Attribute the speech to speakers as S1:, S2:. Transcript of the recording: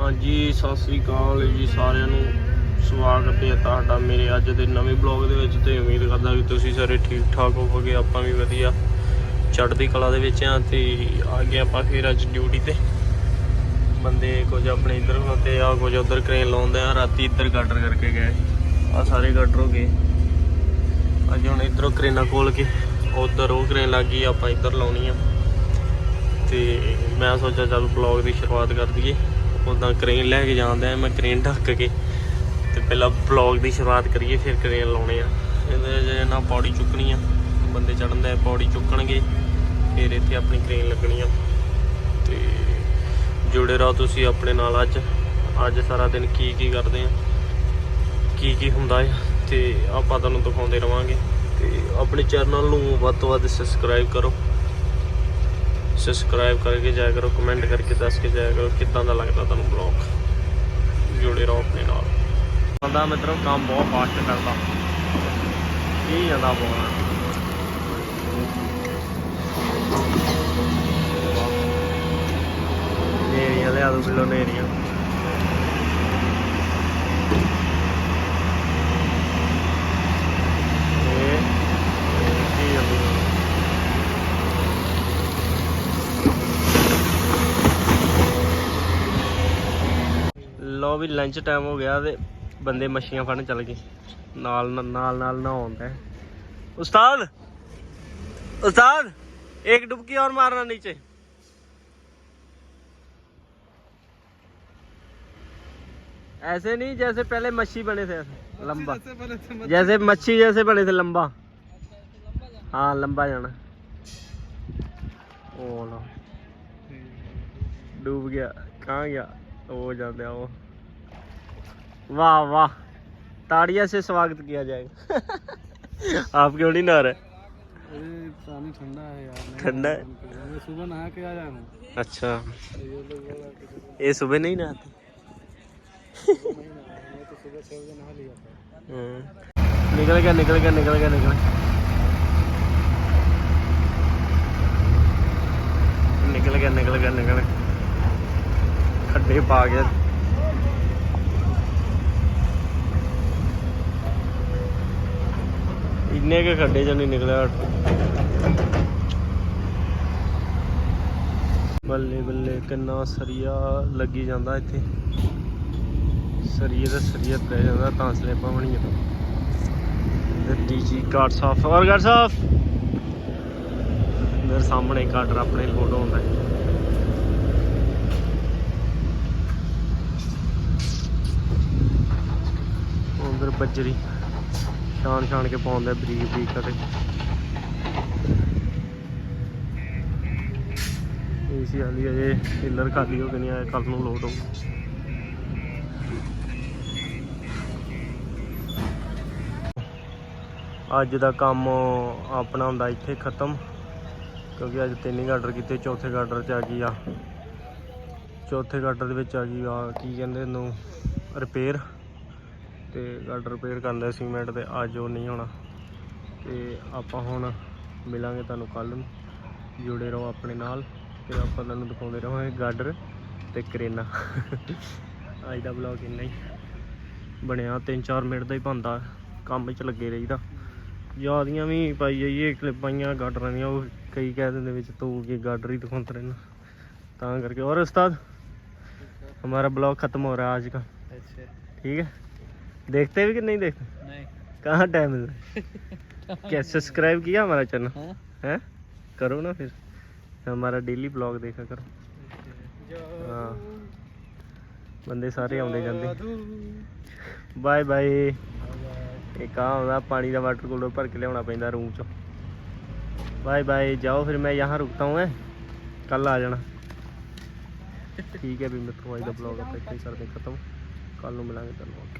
S1: ਹਾਂਜੀ, ਸਤਿ ਸ੍ਰੀ ਅਕਾਲ ਜੀ ਸਾਰਿਆਂ ਨੂੰ। ਸਵਾਗਤ ਹੈ ਤੁਹਾਡਾ ਮੇਰੇ ਅੱਜ ਦੇ ਨਵੇਂ ਬਲੌਗ ਦੇ ਵਿੱਚ ਤੇ ਉਮੀਦ ਕਰਦਾ ਕਿ ਤੁਸੀਂ ਸਾਰੇ ਠੀਕ ਠਾਕ ਹੋਵੋਗੇ, ਆਪਾਂ ਵੀ ਵਧੀਆ ਚੜ੍ਹਦੀ ਕਲਾ ਦੇ ਵਿੱਚ ਆ ਤੇ ਆ ਗਏ ਆਪਾਂ ਫਿਰ ਅੱਜ ਡਿਊਟੀ ਤੇ। ਬੰਦੇ ਕੁਝ ਆਪਣੇ ਇੱਧਰ ਹੁੰਦੇ ਆ ਕੁਝ ਉੱਧਰ ਕ੍ਰੇਨ ਲਾਉਂਦੇ ਆ, ਰਾਤੀ ਇੱਧਰ ਗਾਡਰ ਕਰਕੇ ਗਏ। ਆ ਸਾਰੇ ਗਾਡਰ ਹੋ ਗਏ। ਅੱਜ ਹੁਣ ਇੱਧਰੋਂ ਕ੍ਰੇਨਾਂ ਖੋਲ ਕੇ ਉਧਰ ਉਹ ਕ੍ਰੇਨ ਲੱਗੀ ਆਪਾਂ ਇੱਧਰ ਲਾਉਣੀ ਆ। ਤੇ ਮੈਂ ਸੋਚਿਆ ਚੱਲ ਬਲੌਗ ਦੀ ਸ਼ੁਰੂਆਤ ਕਰ ਦਈਏ। ਉਦਾਂ ਕ੍ਰੇਨ ਲੈ ਕੇ ਜਾਂਦਾ ਮੈਂ ਕ੍ਰੇਨ ਢੱਕ ਕੇ ਤੇ ਪਹਿਲਾਂ ਬਲੌਗ ਦੀ ਸ਼ੁਰੂਆਤ ਕਰੀਏ, ਫਿਰ ਕ੍ਰੇਨ ਲਾਉਣੇ ਆ। ਇਹਦੇ ਜੇ ਨਾ ਪੌੜੀ ਚੁੱਕਣੀ ਆ ਬੰਦੇ ਚੜਨ ਦਾ ਪੌੜੀ ਚੁੱਕਣਗੇ, ਫਿਰ ਇੱਥੇ ਆਪਣੀ ਕ੍ਰੇਨ ਲੱਗਣੀ ਆ ਤੇ ਜੁੜੇ ਰਹੋ ਤੁਸੀਂ ਆਪਣੇ ਨਾਲ ਅੱਜ। ਅੱਜ ਸਾਰਾ ਦਿਨ ਕੀ ਕੀ ਕਰਦੇ ਆ, ਕੀ ਕੀ ਹੁੰਦਾ ਹੈ ਤੇ ਆਪਾਂ ਤੁਹਾਨੂੰ ਦਿਖਾਉਂਦੇ ਰਵਾਂਗੇ। ਤੇ ਆਪਣੇ ਚੈਨਲ ਨੂੰ ਵੱਧ ਤੋਂ ਵੱਧ ਸਬਸਕ੍ਰਾਈਬ ਕਰੋ। ਸਬਸਕ੍ਰਾਈਬ ਕਰਕੇ ਜਾਇਆ ਕਰੋ ਕਮੈਂਟ ਕਰਕੇ ਦੱਸ ਕੇ ਜਾਇਆ ਕਰੋ, ਕਿੱਦਾਂ ਦਾ ਲੱਗਦਾ ਤੁਹਾਨੂੰ ਬਲੌਗ ਜੁੜੇ ਰਹੋ ਆਪਣੇ ਨਾਲ। ਬੰਦਾ ਮਿੱਤਰੋ, ਕੰਮ ਬਹੁਤ ਫਾਸਟ ਕਰਦਾ। ਕੀ ਜਾਂਦਾ ਬੋਲਣਾ ਨੇਰੀਆਂ ਲਿਆ ਦੋ ਕਿਲੋ ਨੇਰੀਆਂ ਇਹ ਇਹ ਕੀ ਜਾਂਦੀ ਹੈ ਲੋ ਵੀ ਲੰਚ ਟਾਈਮ ਹੋ ਗਿਆ ਤੇ ਬੰਦੇ ਮੱਛੀਆਂ ਫੜਨ ਚੱਲ ਗਏ ਨਾਲ ਨਾਲ ਨਾਲ ਨਹਾਉਣ ਦੇ ਉਸਤਾਦ ਉਸਤਾਦ एक डुबकी और मारना नीचे ऐसे नहीं जैसे पहले मच्छी बने थे ऐसे लंबा जैसे मच्छी जैसे बने थे लंबा हाँ लंबा जाना ओ लो डूब गया कहाँ गया वो जाते हैं वो वाह वाह। ताड़िया से स्वागत किया जाएगा आप क्यों नहीं नहा रहे?
S2: पानी ठंडा है यार
S1: ठंडा है?
S2: मैं सुबह नहा के आया हूँ।
S1: अच्छा।
S2: तो ये
S1: सुबह नहीं नहाते?
S2: तो
S1: हम्म। निकल गया निकल गया निकल गया निकल निकल गया निकल गया निकल गया। खड्डे पा गया ਇੰਨੇ ਕੇ ਖੱਡੇ ਚ ਨਹੀਂ ਨਿਕਲਿਆ? ਬੱਲੇ ਬੱਲੇ, ਕਿੰਨਾ ਸਰੀਆ ਲੱਗੀ ਜਾਂਦਾ ਇੱਥੇ। ਸਰੀਏ ਦਾ ਸਰੀਆ ਪੈ ਜਾਂਦਾ, ਤਾਂ ਸਲੇਬਾਂ ਬਣੀਆਂ। ਤੇ ਡੀਜੀ ਕਾਰਡ ਸਾਫ਼। ਔਰ ਗਾਰਡ ਸਾਫ਼? ਮੇਰੇ ਸਾਹਮਣੇ ਕਾਰਡਰ ਆਪਣੇ ਫੋਟੋ ਹੁੰਦਾ ਹੈ। ਉਧਰ ਬੱਜਰੀ। ਛਾਣ ਛਾਣ ਕੇ ਪਾਉਂਦਾ ਬਰੀਕ ਬਰੀਕ ਕਦੇ ਏਸੀ ਵਾਲੀ ਅਜੇ ਹਿੱਲਰ ਖਾਲੀ ਹੋ ਕੇ ਨਹੀਂ ਆਇਆ ਕੱਲ ਨੂੰ ਲੋਡ ਹੋਊ। ਅੱਜ ਦਾ ਕੰਮ ਆਪਣਾ ਹੁੰਦਾ ਇੱਥੇ ਖਤਮ, ਕਿਉਂਕਿ ਅੱਜ ਤਿੰਨ ਹੀ ਗਾਡਰ ਕੀਤੇ, ਚੌਥੇ ਗਾਡਰ 'ਚ ਆ ਗਈ ਆ। ਚੌਥੇ ਗਾਡਰ ਦੇ ਵਿੱਚ ਆ ਗਈ ਆ, ਕੀ ਕਹਿੰਦੇ ਇਹਨੂੰ ਰਿਪੇਅਰ ਤੇ ਗਾਡਰ ਰਿਪੇਅਰ ਕਰਦਾ ਸੀਮੈਂਟ ਤੇ ਅੱਜ ਉਹ ਨਹੀਂ ਹੋਣਾ ਤੇ ਆਪਾਂ ਹੁਣ ਮਿਲਾਂਗੇ ਤੁਹਾਨੂੰ ਕੱਲ ਨੂੰ ਜੁੜੇ ਰਹੋ ਆਪਣੇ ਨਾਲ ਤੇ ਆਪਾਂ ਤੁਹਾਨੂੰ ਦਿਖਾਉਂਦੇ ਰਹਾਂਗੇ ਗਾਡਰ ਤੇ ਕਰੇਨਾ ਅੱਜ ਦਾ ਬਲੌਗ ਇੰਨਾ ਹੀ ਬਣਿਆ 3-4 ਮਿੰਟ ਦਾ ਹੀ ਬੰਦਾ ਕੰਮ 'ਚ ਲੱਗੇ ਰਹੀਦਾ ਯਾਦੀਆਂ ਵੀ ਪਾਈ ਜਾਈਏ ਕਲਿੱਪਾਂ ਗਾਡਰਾਂ ਦੀਆਂ ਉਹ ਕਈ ਕਹਿ ਦਿੰਦੇ ਵਿੱਚ ਤੂੰ ਕੀ ਗਾਡਰ ਹੀ ਦਿਖਾਉਂਦਾ ਰਹਿਣਾ ਤਾਂ ਕਰਕੇ और उस्ताद हमारा ब्लॉग खत्म हो रहा है आज का
S2: अच्छा
S1: ठीक है देखते भी कि नहीं देखते
S2: नहीं
S1: कहाँ टाइम मिल रहा है क्या सब्सक्राइब किया हमारा चैनल
S2: हाँ
S1: है करो ना फिर हमारा डेली ब्लॉग देखा करो हाँ ਬੰਦੇ ਸਾਰੇ ਆਉਂਦੇ ਜਾਂਦੇ ਬਾਏ ਬਾਏ ਇੱਕ ਆ ਹੁੰਦਾ ਪਾਣੀ ਦਾ ਵਾਟਰ ਕੂਲਰ ਭਰ ਕੇ ਲਿਆਉਣਾ ਪੈਂਦਾ ਰੂਮ ਚ ਬਾਏ ਬਾਏ ਜਾਓ ਫਿਰ ਮੈਂ यहाँ रुकता हूँ ਕੱਲ ਆ ਜਾਣਾ ਠੀਕ ਹੈ ਵੀ ਮਿੱਤਰੋ ਅੱਜ ਦਾ ਬਲੌਗ ਆਪਾਂ ਇੱਥੇ ਹੀ ਕਰਦੇ ਹਾਂ ਖਤਮ ਕੱਲ ਨੂੰ ਮਿਲਾਂਗੇ ਤੁਹਾਨੂੰ ਓਕੇ